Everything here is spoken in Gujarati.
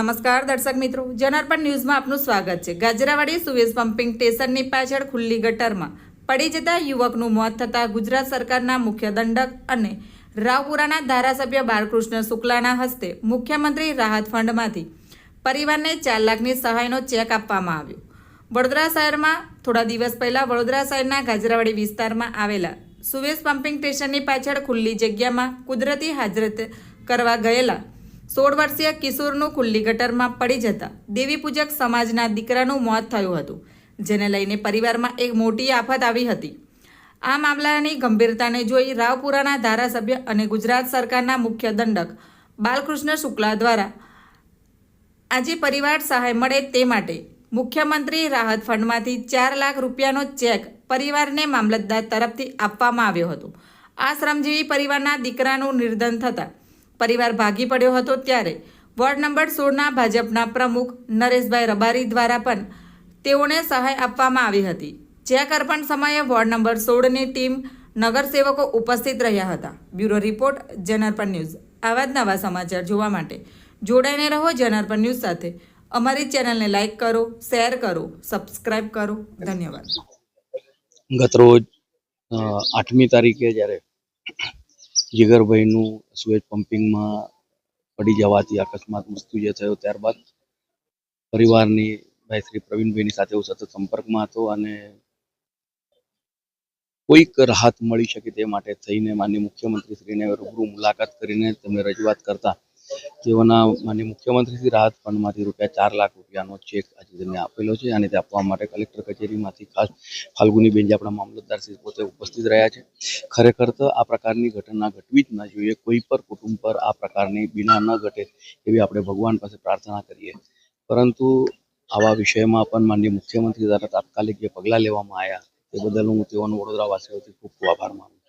નમસ્કાર દર્શક મિત્રો, જનાર્પણ ન્યૂઝમાં આપનું સ્વાગત છે. ગાજરાવાડી સુવેઝ પમ્પિંગ સ્ટેશનની પાછળ ખુલ્લી ગટરમાં પડી જતા યુવકનું મોત થતાં ગુજરાત સરકારના મુખ્ય દંડક અને રાવપુરાના ધારાસભ્ય બાલકૃષ્ણ શુક્લાના હસ્તે મુખ્યમંત્રી રાહત ફંડમાંથી પરિવારને ચાર લાખની સહાયનો ચેક આપવામાં આવ્યો. વડોદરા શહેરમાં થોડા દિવસ પહેલાં વડોદરા શહેરના ગાજરાવાડી વિસ્તારમાં આવેલા સુવેઝ પમ્પિંગ સ્ટેશનની પાછળ ખુલ્લી જગ્યામાં કુદરતી હાજરત કરવા ગયેલા સોળ વર્ષીય કિશોરનું ખુલ્લી ગટરમાં પડી જતા દેવી પૂજક સમાજના દીકરાનું મોત થયું હતું, જેને લઈને પરિવારમાં એક મોટી આફત આવી હતી. આ મામલાની ગંભીરતાને જોઈ રાવપુરાના ધારાસભ્ય અને ગુજરાત સરકારના મુખ્ય દંડક બાલકૃષ્ણ શુક્લા દ્વારા આજે પરિવાર સહાય મળે તે માટે મુખ્યમંત્રી રાહત ફંડમાંથી ચાર લાખ રૂપિયાનો ચેક પરિવારને મામલતદાર તરફથી આપવામાં આવ્યો હતો. આ શ્રમજીવી પરિવારના દીકરાનું નિર્ધન થતાં પરિવાર ભાગી પડ્યો હતો ત્યારે. વોર્ડ નંબર સોળના ભાજપના પ્રમુખ નરેશભાઈ રબારી દ્વારા પણ તેઓને સહાય આપવામાં આવી હતી. જ્યાં કરપણ સમયે વોર્ડ નંબર સોળની ટીમ નગરસેવકો ઉપસ્થિત રહ્યા હતા. બ્યુરો રિપોર્ટ જનરપણ ન્યૂઝ. આવા જ નવા સમાચાર જોવા માટે જોડાઈને રહો જનરપણ ન્યૂઝ સાથે. અમારી ચેનલને લાઇક કરો, શેર કરો, સબસ્ક્રાઇબ કરો. ધન્યવાદ. ગત રોજ આઠમી તારીખે જ્યારે જીગરભાઈનું સુએજ પમ્પિંગમાં પડી જવાથી અકસ્માત મૃત્યુ જે થયો ત્યારબાદ પરિવારની ભાઈ શ્રી પ્રવીણભાઈની સાથે હું સતત સંપર્કમાં હતો અને કોઈક રાહત મળી શકે તે માટે થઈને માનનીય મુખ્યમંત્રીશ્રીને રૂબરૂ મુલાકાત કરીને તેમને રજૂઆત કરતા તેઓના માનનીય મુખ્યમંત્રીથી રાહત ફંડમાંથી રૂપિયા ચાર લાખ રૂપિયાનો ચેક આજે તેમને આપેલો છે અને તે આપવા માટે કલેક્ટર કચેરીમાંથી ખાસ ફાલ્ગુનીબેન જે આપણા મામલતદાર પોતે ઉપસ્થિત રહ્યા છે. ખરેખર તો આ પ્રકારની ઘટના ઘટવી જ ન જોઈએ. કોઈ પર કુટુંબ પર આ પ્રકારની બીના ન ઘટે એવી આપણે ભગવાન પાસે પ્રાર્થના કરીએ. પરંતુ આવા વિષયમાં પણ માનનીય મુખ્યમંત્રી દ્વારા તાત્કાલિક જે પગલાં લેવામાં આવ્યા તે બદલ હું તેઓનો વડોદરાવાસીઓથી ખૂબ ખૂબ આભાર માનું